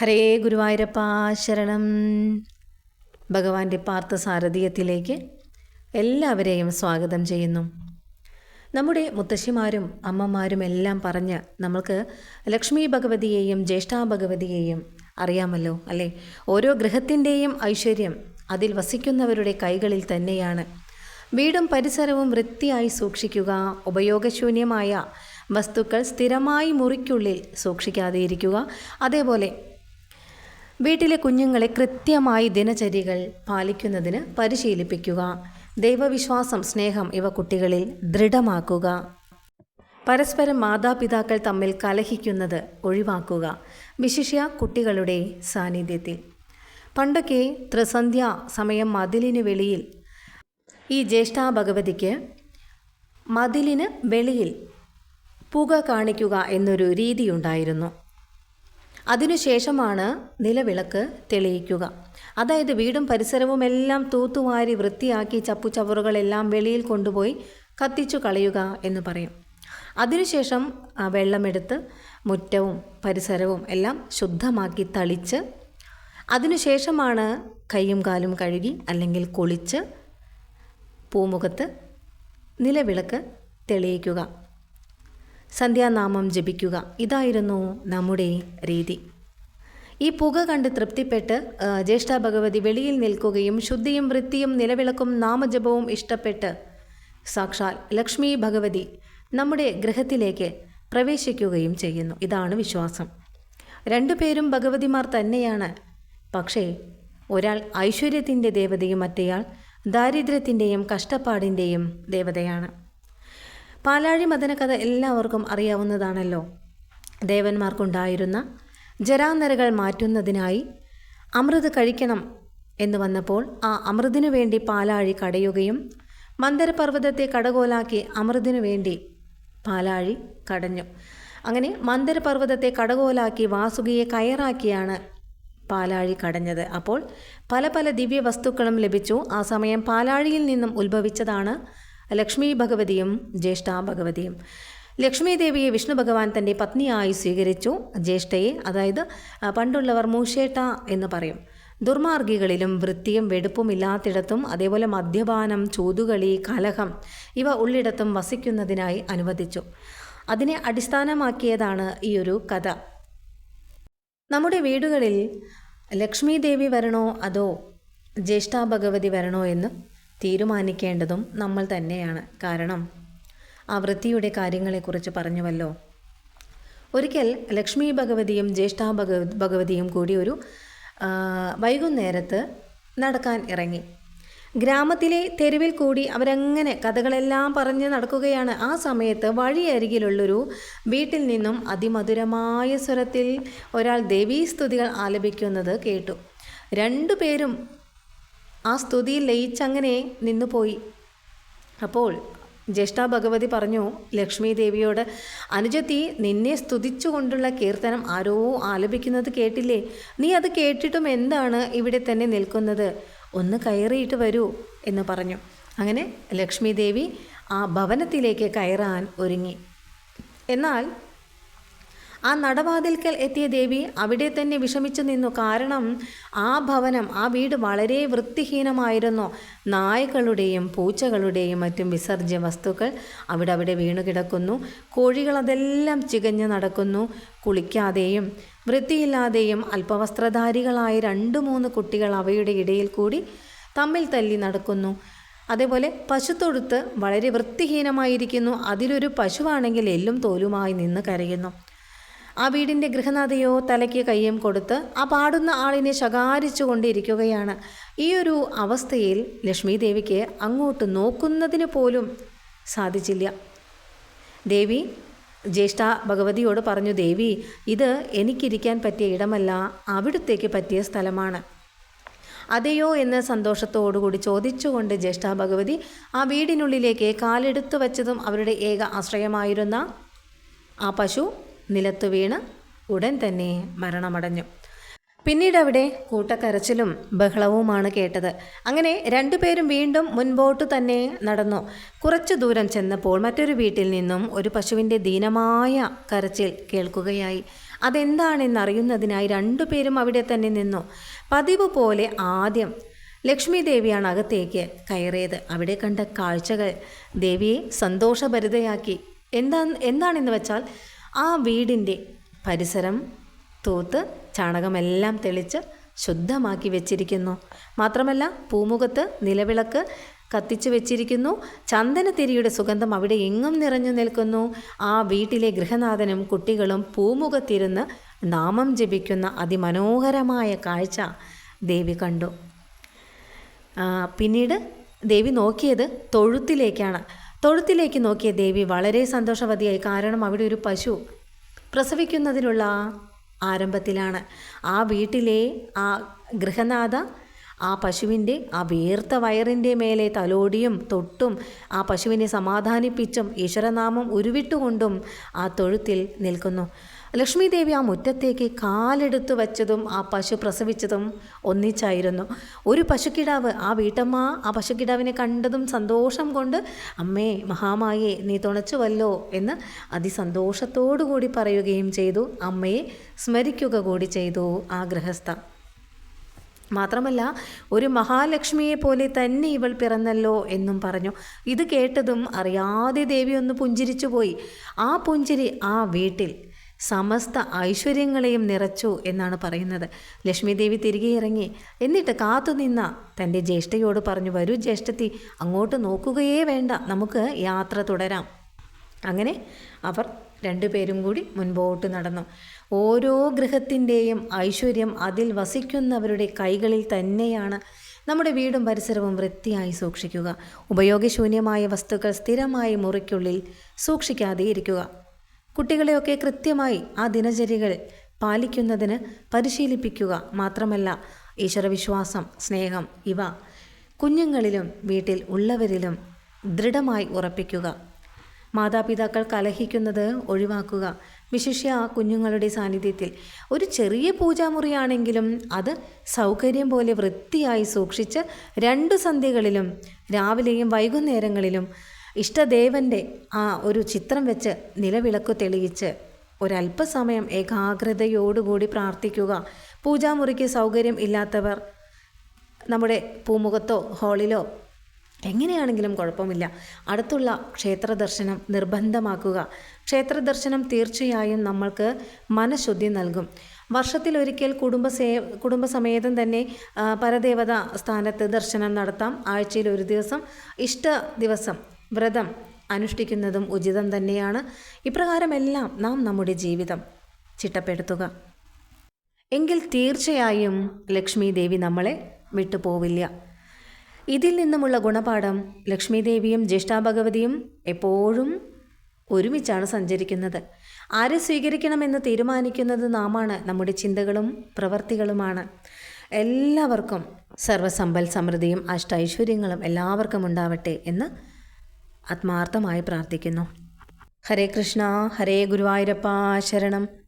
ഹരേ ഗുരുവായൂരപ്പ ശരണം. ഭഗവാന്റെ പാർത്ഥസാരഥിയത്തിലേക്ക് എല്ലാവരെയും സ്വാഗതം ചെയ്യുന്നു. നമ്മുടെ മുത്തശ്ശിമാരും അമ്മമാരും എല്ലാം പറഞ്ഞ് നമ്മൾക്ക് ലക്ഷ്മി ഭഗവതിയെയും ജ്യേഷ്ഠാ ഭഗവതിയെയും അറിയാമല്ലോ അല്ലേ? ഓരോ ഗൃഹത്തിന്റെയും ഐശ്വര്യം അതിൽ വസിക്കുന്നവരുടെ കൈകളിൽ തന്നെയാണ്. വീടും പരിസരവും വൃത്തിയായി സൂക്ഷിക്കുക ഉപയോഗശൂന്യമായ വസ്തുക്കൾ സ്ഥിരമായി മുറിക്കുള്ളിൽ സൂക്ഷിക്കാതെ ഇരിക്കുക അതേപോലെ വീട്ടിലെ കുഞ്ഞുങ്ങളെ കൃത്യമായി ദിനചര്യകൾ പാലിക്കുന്നതിന് പരിശീലിപ്പിക്കുക. ദൈവവിശ്വാസം സ്നേഹം ഇവ കുട്ടികളിൽ ദൃഢമാക്കുക. പരസ്പരം മാതാപിതാക്കൾ തമ്മിൽ കലഹിക്കുന്നത് ഒഴിവാക്കുക. വിശിഷ്യ കുട്ടികളുടെ സാന്നിധ്യത്തിൽ. പണ്ടൊക്കെ ത്രിസന്ധ്യ സമയം മതിലിന് വെളിയിൽ ഈ ജ്യേഷ്ഠാ ഭഗവതിക്ക് മതിലിന് വെളിയിൽ പുക കാണിക്കുക എന്നൊരു രീതിയുണ്ടായിരുന്നു അതിനുശേഷമാണ് നിലവിളക്ക് തെളിയിക്കുക. അതായത് വീടും പരിസരവും എല്ലാം തൂത്തുവാരി വൃത്തിയാക്കി ചപ്പുചവറുകളെല്ലാം വെളിയിൽ കൊണ്ടുപോയി കത്തിച്ചു കളയുക എന്ന് പറയും. അതിനുശേഷം വെള്ളമെടുത്ത് മുറ്റവും പരിസരവും എല്ലാം ശുദ്ധമാക്കി തളിച്ച് അതിനുശേഷമാണ് കൈയും കാലും കഴുകി അല്ലെങ്കിൽ കുളിച്ച് പൂമുഖത്ത് നിലവിളക്ക് തെളിയിക്കുക. സന്ധ്യാനാമം ജപിക്കുക. ഇതായിരുന്നു നമ്മുടെ രീതി. ഈ പുക കണ്ട് തൃപ്തിപ്പെട്ട് ജ്യേഷ്ഠ ഭഗവതി വെളിയിൽ നിൽക്കുകയും ശുദ്ധിയും വൃത്തിയും നിലവിളക്കും നാമജപവും ഇഷ്ടപ്പെട്ട് സാക്ഷാൽ ലക്ഷ്മി ഭഗവതി നമ്മുടെ ഗ്രഹത്തിലേക്ക് പ്രവേശിക്കുകയും ചെയ്യുന്നു. ഇതാണ് വിശ്വാസം. രണ്ടുപേരും ഭഗവതിമാർ തന്നെയാണ്. പക്ഷേ ഒരാൾ ഐശ്വര്യത്തിന്റെ ദേവതയും മറ്റേയാൾ ദാരിദ്ര്യത്തിന്റെയും കഷ്ടപ്പാടിന്റെയും ദേവതയാണ്. പാലാഴി മദനകഥ എല്ലാവർക്കും അറിയാവുന്നതാണല്ലോ. ദേവന്മാർക്കുണ്ടായിരുന്ന ജരാനരകൾ മാറ്റുന്നതിനായി അമൃത് കഴിക്കണം എന്ന് വന്നപ്പോൾ ആ അമൃതിനു വേണ്ടി പാലാഴി കടയുകയും മന്ദരപർവതത്തെ കടകോലാക്കി അമൃതിനു വേണ്ടി പാലാഴി കടഞ്ഞു. അങ്ങനെ മന്ദരപർവതത്തെ കടകോലാക്കി വാസുകിയെ കയറാക്കിയാണ് പാലാഴി കടഞ്ഞത്. അപ്പോൾ പല പല ദിവ്യ വസ്തുക്കളും ലഭിച്ചു. ആ സമയം പാലാഴിയിൽ നിന്നും ഉത്ഭവിച്ചതാണ് ലക്ഷ്മി ഭഗവതിയും ജ്യേഷ്ഠാ ഭഗവതിയും. ലക്ഷ്മി ദേവിയെ വിഷ്ണു ഭഗവാൻ തന്റെ പത്നിയായി സ്വീകരിച്ചു. ജ്യേഷ്ഠയെ അതായത് പണ്ടുള്ളവർ മൂഷേട്ട എന്ന് പറയും. ദുർമാർഗികളിലും വൃത്തിയും വെടുപ്പും ഇല്ലാത്തിടത്തും അതേപോലെ മദ്യപാനം ചൂതുകളി കലഹം ഇവ ഉള്ളിടത്തും വസിക്കുന്നതിനായി അനുവദിച്ചു. അതിനെ അടിസ്ഥാനമാക്കിയതാണ് ഈ ഒരു കഥ. നമ്മുടെ വീടുകളിൽ ലക്ഷ്മി ദേവി വരണോ അതോ ജ്യേഷ്ഠ ഭഗവതി വരണോ എന്ന് തീരുമാനിക്കേണ്ടതും നമ്മൾ തന്നെയാണ്. കാരണം ആ വൃത്തിയുടെ കാര്യങ്ങളെക്കുറിച്ച് പറഞ്ഞുവല്ലോ. ഒരിക്കൽ ലക്ഷ്മി ഭഗവതിയും ജ്യേഷ്ഠാ ഭഗ ഭഗവതിയും കൂടി ഒരു വൈകുന്നേരത്ത് നടക്കാൻ ഇറങ്ങി. ഗ്രാമത്തിലെ തെരുവിൽ കൂടി അവരങ്ങനെ കഥകളെല്ലാം പറഞ്ഞ് നടക്കുകയാണ്. ആ സമയത്ത് വഴിയരികിലുള്ളൊരു വീട്ടിൽ നിന്നും അതിമധുരമായ സ്വരത്തിൽ ഒരാൾ ദേവീസ്തുതികൾ ആലപിക്കുന്നത് കേട്ടു. രണ്ടുപേരും ആ സ്തുതിയിൽ ലയിച്ചങ്ങനെ നിന്നുപോയി. അപ്പോൾ ജ്യേഷ്ഠ ഭഗവതി പറഞ്ഞു ലക്ഷ്മി ദേവിയോട് അനുജത്തി നിന്നെ സ്തുതിച്ചുകൊണ്ടുള്ള കീർത്തനം ആരോ ആലപിക്കുന്നത് കേട്ടില്ലേ? നീ അത് കേട്ടിട്ടും എന്താണ് ഇവിടെ തന്നെ നിൽക്കുന്നത്? ഒന്ന് കയറിയിട്ട് വരൂ എന്ന് പറഞ്ഞു. അങ്ങനെ ലക്ഷ്മി ദേവി ആ ഭവനത്തിലേക്ക് കയറാൻ ഒരുങ്ങി. എന്നാൽ ആ നടവാതിൽക്കൽ എത്തിയ ദേവി അവിടെ തന്നെ വിഷമിച്ചു നിന്നു. കാരണം ആ ഭവനം ആ വീട് വളരെ വൃത്തിഹീനമായിരുന്നു. നായകളുടെയും പൂച്ചകളുടെയും മറ്റും വിസർജ്യ വസ്തുക്കൾ അവിടെ അവിടെ വീണു കിടക്കുന്നു. കോഴികൾ അതെല്ലാം ചികഞ്ഞ് നടക്കുന്നു. കുളിക്കാതെയും വൃത്തിയില്ലാതെയും അല്പവസ്ത്രധാരികളായ രണ്ട് മൂന്ന് കുട്ടികൾ അവയുടെ ഇടയിൽ കൂടി തമ്മിൽ തല്ലി നടക്കുന്നു. അതേപോലെ പശുത്തൊഴുത്ത് വളരെ വൃത്തിഹീനമായിരിക്കുന്നു. അതിലൊരു പശുവാണെങ്കിൽ എല്ലും തോലുമായി നിന്ന് കരയുന്നു. ആ വീടിന്റെ ഗൃഹനാഥയോ തലയ്ക്ക് കയ്യും കൊടുത്ത് ആ പാടുന്ന ആളിനെ ശകാരിച്ചു കൊണ്ടിരിക്കുകയാണ് ഈ ഒരു അവസ്ഥയിൽ ലക്ഷ്മി ദേവിക്ക് അങ്ങോട്ട് നോക്കുന്നതിന് പോലും സാധിച്ചില്ല. ദേവി ജ്യേഷ്ഠ ഭഗവതിയോട് പറഞ്ഞു ദേവി ഇത് എനിക്കിരിക്കാൻ പറ്റിയ ഇടമല്ല അവിടുത്തേക്ക് പറ്റിയ സ്ഥലമാണ്. അതെയോ എന്ന് സന്തോഷത്തോടുകൂടി ചോദിച്ചുകൊണ്ട് ജ്യേഷ്ഠ ഭഗവതി ആ വീടിനുള്ളിലേക്ക് കാലെടുത്തു വച്ചതും അവരുടെ ഏക ആശ്രയമായിരുന്ന ആ പശു നിലത്തു വീണ് ഉടൻ തന്നെ മരണമടഞ്ഞു. പിന്നീട് അവിടെ കൂട്ടക്കരച്ചിലും ബഹളവുമാണ് കേട്ടത്. അങ്ങനെ രണ്ടുപേരും വീണ്ടും മുൻപോട്ട് തന്നെ നടന്നു. കുറച്ചു ദൂരം ചെന്നപ്പോൾ മറ്റൊരു വീട്ടിൽ നിന്നും ഒരു പശുവിന്റെ ദീനമായ കരച്ചിൽ കേൾക്കുകയായി. അതെന്താണെന്നറിയുന്നതിനായി രണ്ടുപേരും അവിടെ തന്നെ നിന്നു. പതിവ് പോലെ ആദ്യം ലക്ഷ്മി ദേവിയാണ് അകത്തേക്ക് കയറിയത്. അവിടെ കണ്ട കാഴ്ചകൾ ദേവിയെ സന്തോഷഭരിതയാക്കി. എന്താ എന്താണെന്ന് വെച്ചാൽ ആ വീടിന്റെ പരിസരം തൂത്ത് ചാണകമെല്ലാം തെളിച്ച് ശുദ്ധമാക്കി വെച്ചിരിക്കുന്നു. മാത്രമല്ല പൂമുഖത്ത് നിലവിളക്ക് കത്തിച്ചു വെച്ചിരിക്കുന്നു. ചന്ദനത്തിരിയുടെ സുഗന്ധം അവിടെ എങ്ങും നിറഞ്ഞു നിൽക്കുന്നു. ആ വീട്ടിലെ ഗൃഹനാഥനും കുട്ടികളും പൂമുഖത്തിരുന്ന് നാമം ജപിക്കുന്ന അതിമനോഹരമായ കാഴ്ച ദേവി കണ്ടു. പിന്നീട് ദേവി നോക്കിയത് തൊഴുത്തിലേക്കാണ്. തൊഴുത്തിലേക്ക് നോക്കിയ ദേവി വളരെ സന്തോഷവതിയായി. കാരണം അവിടെ ഒരു പശു പ്രസവിക്കുന്നതിനുള്ള ആരംഭത്തിലാണ്. ആ വീട്ടിലെ ആ ഗൃഹനാഥ ആ പശുവിന്റെ ആ വീർത്ത വയറിന്റെ മേലെ തലോടിയും തൊട്ടും ആ പശുവിനെ സമാധാനിപ്പിച്ചും ഈശ്വരനാമം ഉരുവിട്ടുകൊണ്ടും ആ തൊഴുത്തിൽ നിൽക്കുന്നു. ലക്ഷ്മി ദേവി ആ മുറ്റത്തേക്ക് കാലെടുത്തു വച്ചതും ആ പശു പ്രസവിച്ചതും ഒന്നിച്ചായിരുന്നു. ഒരു പശുക്കിടാവ് ആ വീട്ടമ്മ ആ പശുക്കിടാവിനെ കണ്ടതും സന്തോഷം കൊണ്ട് അമ്മേ മഹാമായെ നീ തുണച്ചുവല്ലോ എന്ന് അതിസന്തോഷത്തോടു കൂടി പറയുകയും ചെയ്തു. അമ്മയെ സ്മരിക്കുക കൂടി ചെയ്തു ആ ഗൃഹസ്ഥ. മാത്രമല്ല ഒരു മഹാലക്ഷ്മിയെ പോലെ തന്നെ ഇവൾ പിറന്നല്ലോ എന്നും പറഞ്ഞു. ഇത് കേട്ടതും അറിയാതെ ദേവി ഒന്ന് പുഞ്ചിരിച്ചു പോയി ആ പുഞ്ചിരി ആ വീട്ടിൽ സമസ്ത ഐശ്വര്യങ്ങളെയും നിറച്ചു എന്നാണ് പറയുന്നത്. ലക്ഷ്മി ദേവി തിരികെ ഇറങ്ങി എന്നിട്ട് കാത്തുനിന്ന തന്റെ ജ്യേഷ്ഠയോട് പറഞ്ഞു വരൂ ജ്യേഷ്ഠത്തി അങ്ങോട്ട് നോക്കുകയേ വേണ്ട നമുക്ക് യാത്ര തുടരാം. അങ്ങനെ അവർ രണ്ടുപേരും കൂടി മുൻപോട്ട് നടന്നു. ഓരോ ഗൃഹത്തിന്റെയും ഐശ്വര്യം അതിൽ വസിക്കുന്നവരുടെ കൈകളിൽ തന്നെയാണ് നമ്മുടെ വീടും പരിസരവും വൃത്തിയായി സൂക്ഷിക്കുക. ഉപയോഗശൂന്യമായ വസ്തുക്കൾ സ്ഥിരമായി മുറിക്കുള്ളിൽ സൂക്ഷിക്കാതെ ഇരിക്കുക. കുട്ടികളെയൊക്കെ കൃത്യമായി ആ ദിനചര്യകൾ പാലിക്കുന്നതിന് പരിശീലിപ്പിക്കുക മാത്രമല്ല ഈശ്വരവിശ്വാസം സ്നേഹം ഇവ കുഞ്ഞുങ്ങളിലും വീട്ടിൽ ഉള്ളവരിലും ദൃഢമായി ഉറപ്പിക്കുക. മാതാപിതാക്കൾ കലഹിക്കുന്നത് ഒഴിവാക്കുക. വിശിഷ്യ കുഞ്ഞുങ്ങളുടെ സാന്നിധ്യത്തിൽ ഒരു ചെറിയ പൂജാമുറിയാണെങ്കിലും അത് സൗകര്യം പോലെ വൃത്തിയായി സൂക്ഷിച്ച് രണ്ട് സന്ധ്യകളിലും രാവിലെയും വൈകുന്നേരങ്ങളിലും ഇഷ്ടദേവന്റെ ആ ഒരു ചിത്രം വെച്ച് നിലവിളക്ക് തെളിയിച്ച് ഒരല്പസമയം ഏകാഗ്രതയോടുകൂടി പ്രാർത്ഥിക്കുക. പൂജാമുറിക്ക് സൗകര്യം ഇല്ലാത്തവർ നമ്മുടെ പൂമുഖത്തോ ഹാളിലോ എങ്ങനെയാണെങ്കിലും കുഴപ്പമില്ല. അടുത്തുള്ള ക്ഷേത്ര ദർശനം നിർബന്ധമാക്കുക. ക്ഷേത്ര ദർശനം തീർച്ചയായും നമ്മൾക്ക് മനഃശുദ്ധി നൽകും. വർഷത്തിലൊരിക്കൽ കുടുംബസേ കുടുംബസമേതം തന്നെ പരദേവത സ്ഥാനത്ത് ദർശനം നടത്താം. ആഴ്ചയിൽ ഒരു ദിവസം ഇഷ്ട ദിവസം. വ്രതം അനുഷ്ഠിക്കുന്നതും ഉചിതം തന്നെയാണ് ഇപ്രകാരമെല്ലാം നാം നമ്മുടെ ജീവിതം ചിട്ടപ്പെടുത്തുക. എങ്കിൽ തീർച്ചയായും ലക്ഷ്മി ദേവി നമ്മളെ വിട്ടുപോവില്ല. ഇതിൽ നിന്നുമുള്ള ഗുണപാഠം ലക്ഷ്മി ദേവിയും ജ്യേഷ്ഠാഭഗവതിയും എപ്പോഴും ഒരുമിച്ചാണ് സഞ്ചരിക്കുന്നത്. ആരെ സ്വീകരിക്കണമെന്ന് തീരുമാനിക്കുന്നത് നാമാണ് നമ്മുടെ ചിന്തകളും പ്രവർത്തികളുമാണ്. എല്ലാവർക്കും സർവസമ്പൽ സമൃദ്ധിയും അഷ്ടൈശ്വര്യങ്ങളും എല്ലാവർക്കും ഉണ്ടാവട്ടെ എന്ന് ആത്മാർത്ഥമായി പ്രാർത്ഥിക്കുന്നു. ഹരേ കൃഷ്ണ ഹരേ ഗുരുവായൂരപ്പ ശരണം.